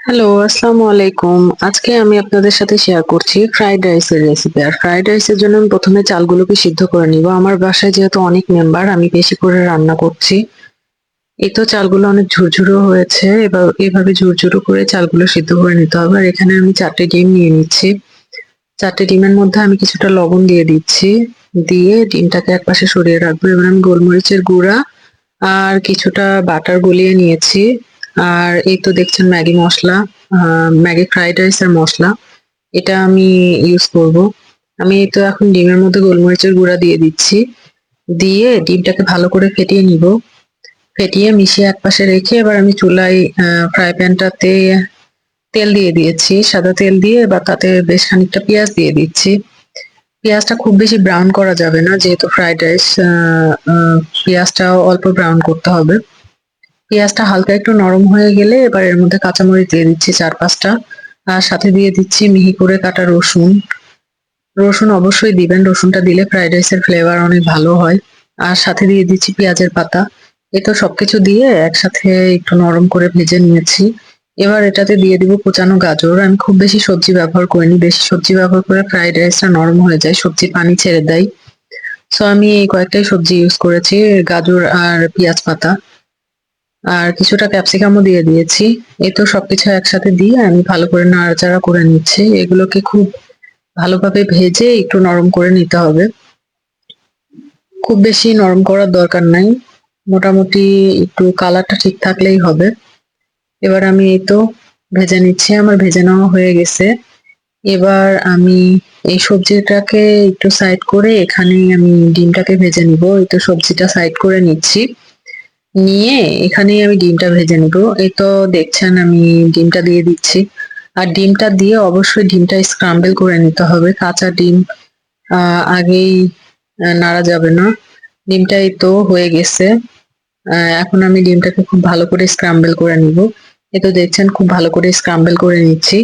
Hello, আসসালামু আলাইকুম। আজকে আমি আপনাদের সাথে শেয়ার করছি ফ্রাইড রাইসের রেসিপি। আর ফ্রাইড রাইসের জন্য আমি প্রথমে চালগুলোকে সিদ্ধ করে নিব। আমার বাসায় যেহেতু অনেক মেম্বার, আমি বেশি করে রান্না করছি। এই তো চালগুলো অনেক ঝুরঝুরো হয়েছে। এবার এভাবে ঝুরঝুরো করে চালগুলো সিদ্ধ করে নিতে হবে। আর এখানে আমি চারটে ডিম নিয়ে নিচ্ছি। চারটে ডিমের মধ্যে আমি কিছুটা লবণ দিয়ে দিচ্ছি। দিয়ে ডিমটাকে একপাশে সরিয়ে রাখব। এবার আমি গোলমরিচের গুঁড়া আর কিছুটা বাটার গলিয়ে নিয়েছি। আর এই তো দেখছেন ম্যাগি মসলা, ম্যাগি ফ্রাইড রাইসের মশলা এটা আমি ইউজ করব। আমি এই তো এখন ডিমের মধ্যে গোলমরিচের গুঁড়া দিয়ে দিচ্ছি। দিয়ে ডিমটাকে ভালো করে ফেটিয়ে নিব। ফেটিয়ে মিশিয়ে একপাশে রেখে এবার আমি চুলায় ফ্রাই প্যানটাতে তেল দিয়ে দিয়েছি সাদা তেল দিয়ে এবার তাতে বেশ খানিকটা পেঁয়াজ দিয়ে দিচ্ছি পেঁয়াজটা খুব বেশি ব্রাউন করা যাবে না যেহেতু ফ্রাইড রাইস পেঁয়াজটাও অল্প ব্রাউন করতে হবে পেঁয়াজটা হালকা একটু নরম হয়ে গেলে এবার এর মধ্যে কাঁচামরিচ দিয়ে দিচ্ছি চার পাঁচটা। আর সাথে দিয়ে দিচ্ছি মিহি করে কাটা রসুন। রসুন অবশ্যই দিবেন, রসুনটা দিলে ফ্রাইড রাইসের ফ্লেভার অনেক ভালো হয়। আর সাথে দিয়ে দিচ্ছি পেঁয়াজের পাতা। এ তো সবকিছু দিয়ে একসাথে একটু নরম করে ভেজে নিয়েছি। এবার এটাতে দিয়ে দিব কুচানো গাজর। আমি খুব বেশি সবজি ব্যবহার করিনি, বেশি সবজি ব্যবহার করে ফ্রাইড রাইসটা নরম হয়ে যায়, সবজি পানি ছেড়ে দেয়। সো আমি এই কয়েকটাই সবজি ইউজ করেছি, গাজর আর পেঁয়াজ পাতা। আর কিছুটা ক্যাপসিকামও দিয়ে দিয়েছি। এই তো সবকিছু একসাথে দিয়ে আমি ভালো করে নাড়াচাড়া করে নিচ্ছি। এগুলোকে খুব ভালোভাবে ভেজে একটু নরম করে নিতে হবে। খুব বেশি নরম করার দরকার নাই। মোটামুটি একটু কালারটা ঠিক থাকলেই হবে। এবার আমি এই তো ভেজে নিচ্ছি, আমার ভেজে নেওয়া হয়ে গেছে। এবার আমি এই সবজিটাকে একটু সাইড করে এখানে আমি ডিমটাকে ভেজে নিব। এই তো সবজিটা সাইড করে নিচ্ছি। নিয়ে এখানেই আমি ডিমটা ভেজে নিব। এই তো দেখছেন আমি ডিমটা দিয়ে দিচ্ছি। আর ডিমটা দিয়ে অবশ্যই ডিমটা স্ক্রাম্বল করে নিতে হবে। কাঁচা ডিম আগেই নাড়া যাবে না। ডিমটা এই তো হয়ে গেছে। এখন আমি ডিমটাকে খুব ভালো করে স্ক্রাম্বল করে নিব। এই তো দেখছেন খুব ভালো করে স্ক্রাম্বল করে নিচ্ছি।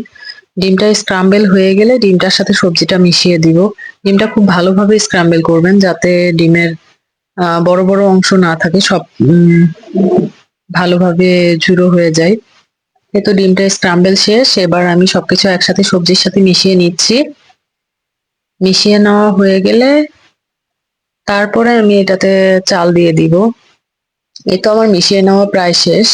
ডিমটা স্ক্রাম্বল হয়ে গেলে ডিমটার সাথে সবজিটা মিশিয়ে দিব। ডিমটা খুব ভালোভাবে স্ক্রাম্বল করবেন যাতে ডিমের বড় বড় অংশ না থাকে, সব ভালোভাবে ঝুড়ো হয়ে যায়। এই তো ডিমটা স্ক্রাম্বল শেষ, এবার আমি সবকিছু একসাথে সবজির সাথে মিশিয়ে নিচ্ছি। মিশিয়ে নেওয়া হয়ে গেলে তারপরে আমি এটাতে চাল দিয়ে দিব। এই তো আমার মিশিয়ে নেওয়া প্রায় শেষ।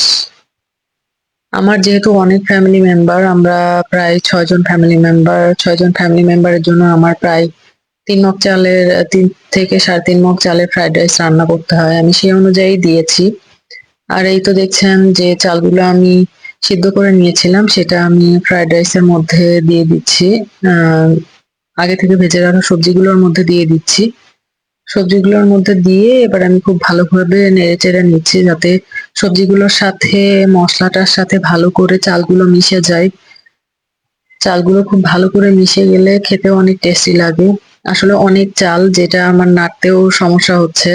আমার যেহেতু অনেক ফ্যামিলি মেম্বার আমরা প্রায় ছয়জন ফ্যামিলি মেম্বার ছয়জন ফ্যামিলি মেম্বারের জন্য আমার প্রায় তিন মগ চালের, তিন থেকে সাড়ে তিন মগ চালের ফ্রাইড রাইস রান্না করতে হয়। আমি সেই অনুযায়ী দিয়েছি। আর এই তো দেখছেন যে চালগুলো আমি সিদ্ধ করে নিয়েছিলাম, সেটা আমি ফ্রাইড রাইসের মধ্যে দিয়ে দিচ্ছি। আগে থেকে ভেজে রাখা সবজিগুলোর মধ্যে দিয়ে দিচ্ছি। সবজিগুলোর মধ্যে দিয়ে এবার আমি খুব ভালোভাবে নেড়ে চেড়ে নিচ্ছি যাতে সবজিগুলোর সাথে, মশলাটার সাথে ভালো করে চালগুলো মিশে যায়। চালগুলো খুব ভালো করে মিশে গেলে খেতে অনেক টেস্টি লাগে। আসলে অনেক চাল যেটা আমার নাড়তেও সমস্যা হচ্ছে।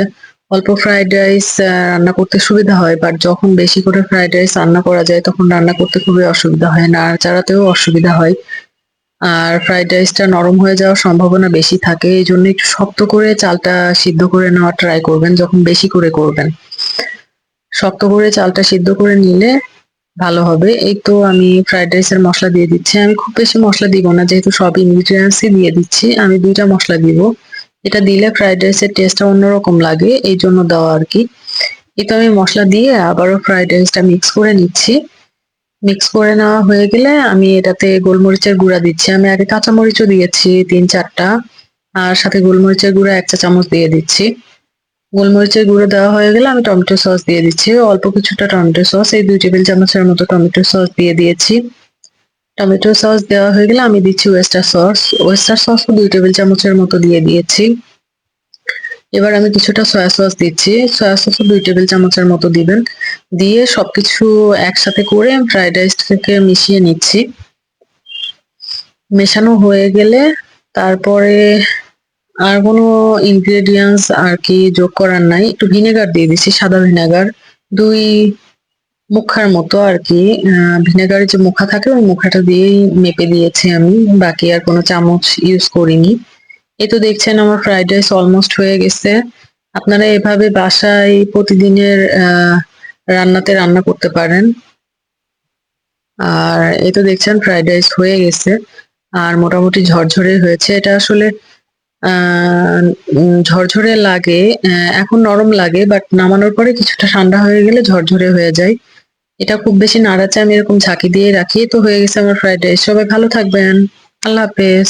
অল্প ফ্রাইড রাইস রান্না করতে সুবিধা হয় বাট যখন বেশি করে ফ্রাইড রাইস রান্না করা যায়, তখন রান্না করতে খুবই অসুবিধা হয় নাড়াচাড়াতেও অসুবিধা হয়। আর ফ্রাইড রাইসটা নরম হয়ে যাওয়ার সম্ভাবনা বেশি থাকে, এই জন্য একটু শক্ত করে চালটা সিদ্ধ করে নেওয়ার ট্রাই করবেন, যখন বেশি করে করবেন। শক্ত করে চালটা সিদ্ধ করে নিলে ভালো হবে। এই তো আমি ফ্রাইড রাইসের মশলা দিয়ে দিচ্ছি। আমি খুব বেশি মশলা দিব না, যেহেতু সব ইনগ্রিডিয়েন্টসই দিয়ে দিচ্ছি। আমি দুইটা মশলা দিব। এটা দিলে ফ্রাইড রাইসের টেস্টটা অন্যরকম লাগে, এই জন্য দেওয়া আর কি। এই তো আমি মশলা দিয়ে আবারও ফ্রাইড রাইসটা মিক্স করে নিচ্ছি। মিক্স করে নেওয়া হয়ে গেলে আমি এটাতে গোলমরিচের গুঁড়া দিচ্ছি। আমি আগে কাঁচামরিচও দিয়েছি তিন চারটা আর সাথে গোলমরিচের গুঁড়া এক চা চামচ দিয়ে দিচ্ছি। গোলমরিচের গুঁড়ো দেওয়া হয়ে গেলে আমি টমেটো সস দিয়ে দিচ্ছি। অল্প কিছুটা টমেটো সস, এই দুই টেবিল চামচের মতো টমেটো সস দিয়ে দিয়েছি। টমেটো সস দেওয়া হয়ে গেলে আমি দিচ্ছি ওয়েস্টার সস। ওয়েস্টার সসও দুই টেবিল চামচের মতো দিয়ে দিয়েছি। এবার আমি কিছুটা সয়া সস দিচ্ছি। সয়া সসও দুই টেবিল চামচের মতো দিবেন। দিয়ে সবকিছু একসাথে করে ফ্রাইড রাইস থেকে মিশিয়ে নিচ্ছি। মেশানো হয়ে গেলে তারপরে আর কোনো ইনগ্রেডিয়েন্টস আর কি যোগ করার নাই। একটু ভিনেগার দিয়ে দিচ্ছি সাদা ভিনেগার দুই মুখার মতো আর কি। ভিনেগারের যে মুখা থাকে, ওই মুখাটা দিয়েই মেপে দিয়েছি আমি। বাকি আর কোনো চামচ ইউজ করিনি। এই তো দেখছেন আমার ফ্রাইড রাইস অলমোস্ট হয়ে গেছে। আপনারা এভাবে বাসায় প্রতিদিনের রান্নাতে রান্না করতে পারেন। আর এই তো দেখছেন ফ্রাইড রাইস হয়ে গেছে। আর মোটামুটি ঝরঝরে হয়েছে। এটা আসলে ঝরঝরে লাগে এখন নরম লাগে বাট নামানোর পরে কিছুটা ঠান্ডা হয়ে গেলে ঝরঝরে হয়ে যায়। এটা খুব বেশি নাড়াচ্ছে আমি এরকম ঝাঁকি দিয়ে রাখি তো হয়ে গেছে আমার ফ্রাইড রাইস সবাই ভালো থাকবেন। আল্লাহ হাফেজ।